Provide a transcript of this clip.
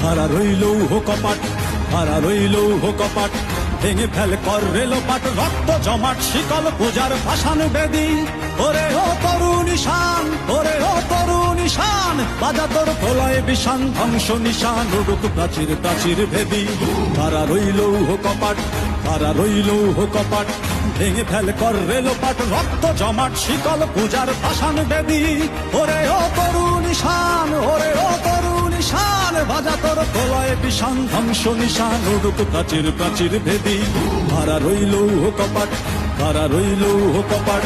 খারা রইল হো কপাট খারা রইল হো কপাট, ভেঙে ফেল কর রেল পাট রক্ত জমাট, শিকল পূজার ভাসান বেদি। ওরে ও তরুণ ঈশান, ওরে ও তরুণ ঈশান বাজা তোর প্রলয় বিষান, ধ্বংস নিশান, উড়ুক প্রাচীর প্রাচীর ভেদি। খারা রইল হো কপাট খারা রইল হো কপাট ভেঙে ফেল কর রেল পাট রক্ত জমাট শিকল পূজার ভাষান বেদি। ওরে ও করু নিশান ওরে ও করু নিশান বাজা তোর তোলায় বিশান ধ্বংস নিশান, উড়ুক প্রাচীর প্রাচীর ভেদি। কারা রইল কপাট কারা রইল কপাট।